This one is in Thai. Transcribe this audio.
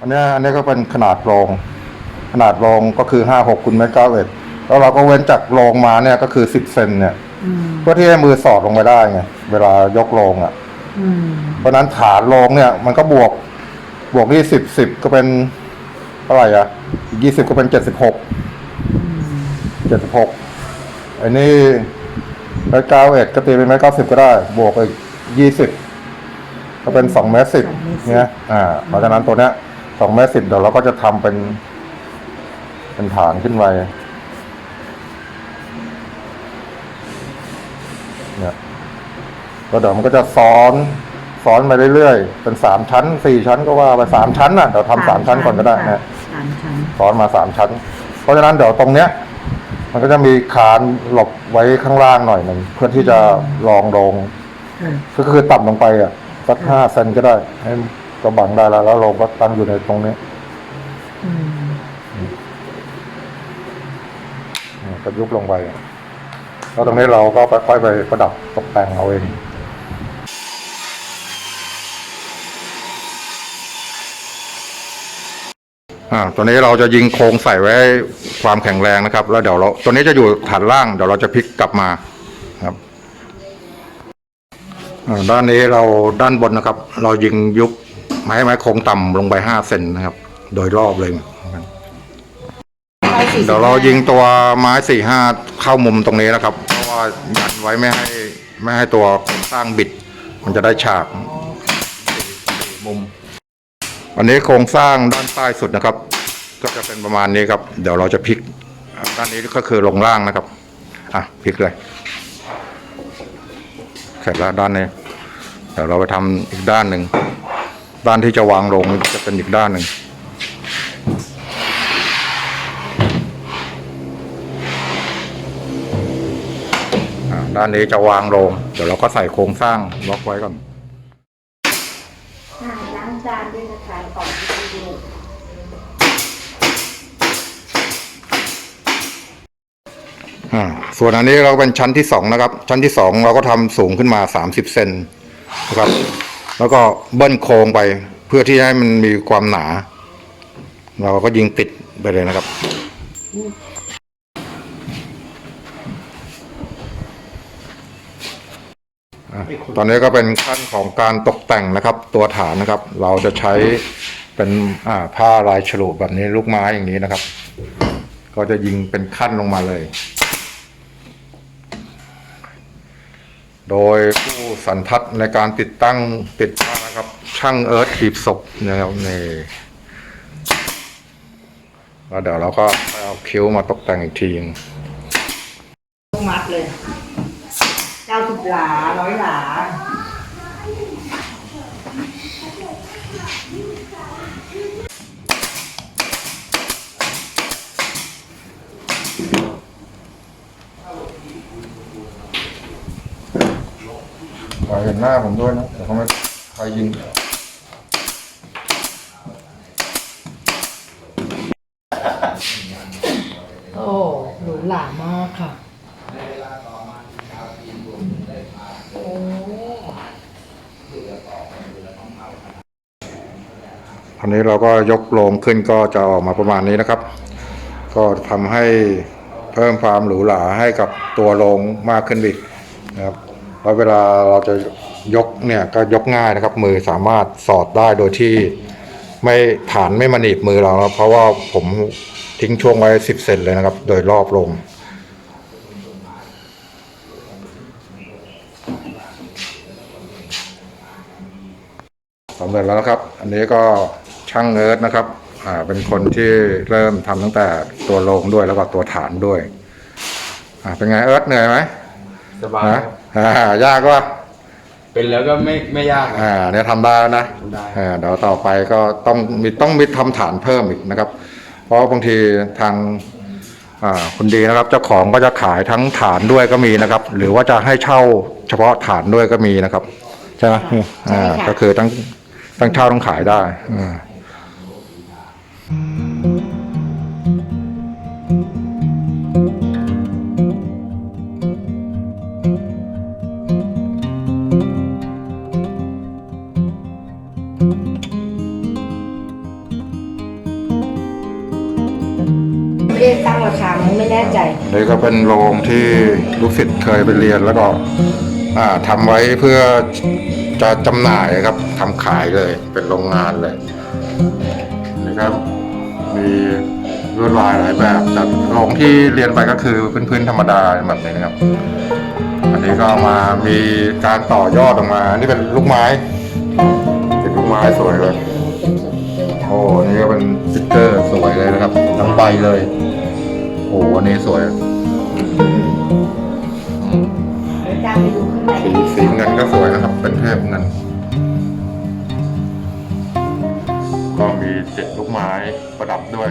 อันเนี้ยอันนี้ก็เป็นขนาดโรงขนาดโรงก็คือห้าหกคูณเมตรเก้าเอ็ดแล้วเราก็เว้นจากโรงมาเนี่ยก็คือสิบเซนเนี่ยอืมเพื่อที่ให้มือสอดลงไปได้ไงเวลายกโรงอะอืมเพราะฉะนั้นฐานโรงเนี่ย มันก็บวกบวกที่สิบสิบก็เป็นเท่าไหร่อะยี่สิบก็เป็นเจ็ดสิบหกเจ็ดสิบหกอันนี้เมตรเก้าเอ็ดก็ตีเป็นเมตรเก้าสิบก็ได้ บวกอีกยี่สิบก็เป็นสองเมตรสิบเนี่ยอ่าเพราะฉะนั้นตัวเนี้ย สองเมตรสิบเดี๋ยวเราก็จะทำเป็น เป็นฐานขึ้นไปเนี่ยแล้วเดี๋ยวมันก็จะซ้อนซ้อนไปเรื่อยๆ เป็นสามชั้นสี่ชั้นก็ว่าไปสามชั้นน่ะเดี๋ยวทำสามชั้นก่อนก็ได้นะสามชั้นซ้อนมาสามชั้น เพราะฉะนั้นเดี๋ยวตรงเนี้ย มันก็จะมีคานหลบไว้ข้างล่างหน่อยหนึ่งเพื่อที่จะรองลงค่ะก็คือต่ำลงไปอะสักห้าเซนก็ได้ให้ ก็บังได้แล้ว แล้วลงก็ตั้งอยู่ในตรงนี้อืมเนี่ยก็ยุบลงไป แล้วตรงนี้เราก็ค่อยๆไปประดับตกแต่งเอาเองอ่าตัวนี้เราจะยิงโครงใส่ไว้ความแข็งแรงนะครับ แล้วเดี๋ยวเราตัวนี้จะอยู่ฐานล่างเดี๋ยวเราจะพลิกกลับมาครับด้านนี้เราด้านบนนะครับ เรายิงยุบ ไม้ไม้โครงต่ำลงไปห้าเซนนะครับ โดยรอบเลยเดี๋ยวเรายิงตัวไม้สี่ห้าเข้ามุมตรงนี้นะครับ เพราะว่ายันไว้ไม่ให้ไม่ให้ตัวโครงสร้างบิด มันจะได้ฉากสี่มุม อันนี้โครงสร้างด้านใต้สุดนะครับ ก็จะเป็นประมาณนี้ครับ เดี๋ยวเราจะพลิกด้านนี้ก็คือลงล่างนะครับ อะพลิกเลยเสร็จแล้วด้านนี้เดี๋ยวเราไปทำอีกด้านหนึ่ง ด้านที่จะวางลงจะเป็นอีกด้านหนึ่งอ่าด้านนี้จะวางลง เดี๋ยวเราก็ใส่โครงสร้างล็อกไว้ก่อนค่ะล้างจานด้วยนะคะก่อนที่จะดูอ่าส่วนอันนี้เราเป็นชั้นที่สองนะครับ ชั้นที่สองเราก็ทำสูงขึ้นมาสามสิบเซนนะครับ แล้วก็เบิ้ลโครงไปเพื่อที่ให้มันมีความหนา เราก็ยิงติดไปเลยนะครับ ตอนนี้ก็เป็นขั้นของการตกแต่งนะครับ ตัวฐานนะครับ เราจะใช้เป็นผ้าลายฉลุแบบนี้ลูกไม้อย่างนี้นะครับ ก็จะยิงเป็นขั้นลงมาเลย โดยผู้สันทัดในการติดตั้งติดตั้งนะครับ ช่างเอิร์ธหีบศพนะครับนี่แล้วเดี๋ยวเราก็เอาคิ้วมาตกแต่งอีกทีนึงต้องมัดเลยเก้าสิบหลาร้อยหลา ขอเห็นหน้าผมด้วยนะเดี๋ยวเขาไม่ใครยิงโอ้หรูหรามากค่ะ โอ้อันนี้เราก็ยกโลงขึ้นก็จะออกมาประมาณนี้นะครับ ก็ทำให้เพิ่มความหรูหราให้กับตัวโลงมากขึ้นอีกนะครับ แล้วเวลาเราจะยกเนี่ยก็ยกง่ายนะครับ มือสามารถสอดได้โดยที่ไม่ฐานไม่มาหนีบมือเราครับเพราะว่าผมทิ้งช่วงไว้สิบเซนเลยนะครับ โดยรอบลง สำเร็จแล้วนะครับ อันนี้ก็ช่างเอิร์ธนะครับ อ่าเป็นคนที่เริ่มทำตั้งแต่ตัวโลงด้วยแล้วก็ตัวฐานด้วย อ่าเป็นไงเอิร์ธเหนื่อยไหมสบายนะ อ่ายากว่าเป็นแล้วก็ไม่ไม่ยากนะอ่าเนี่ยทำได้แล้วนะทำได้อ่าเดี๋ยวต่อไปก็ต้องมีต้องมีทำฐานเพิ่มอีกนะครับ เพราะบางทีทางอ่าคุณดีนะครับ เจ้าของก็จะขายทั้งฐานด้วยก็มีนะครับ หรือว่าจะให้เช่าเฉพาะฐานด้วยก็มีนะครับ ใช่ไหมอ่าก็คือทั้งทั้งเช่าทั้งขายได้อ่า ราคามันไม่แน่ใจนี่ก็เป็นโรงที่ลูกศิษย์เคยไปเรียนแล้วก็อ่าทำไว้เพื่อจะจำหน่ายครับทำขายเลยเป็นโรงงานเลยนี่ครับมีลวดลายหลายแบบจากโรงที่เรียนไปก็คือพื้นๆธรรมดาแบบนี้นะครับ อันนี้ก็มามีการต่อยอดออกมา นี่เป็นลูกไม้เป็นลูกไม้สวยเลย โอ้นี่ก็เป็นสติ๊กเกอร์สวยเลยนะครับทั้งใบเลย โอ้อันนี้สวยเดี๋ยวจ้างไปดูข้างในสีสีเงินก็สวยนะครับ เป็นเทพเงิน ก็มีเจ็ดลูกไม้ประดับด้วย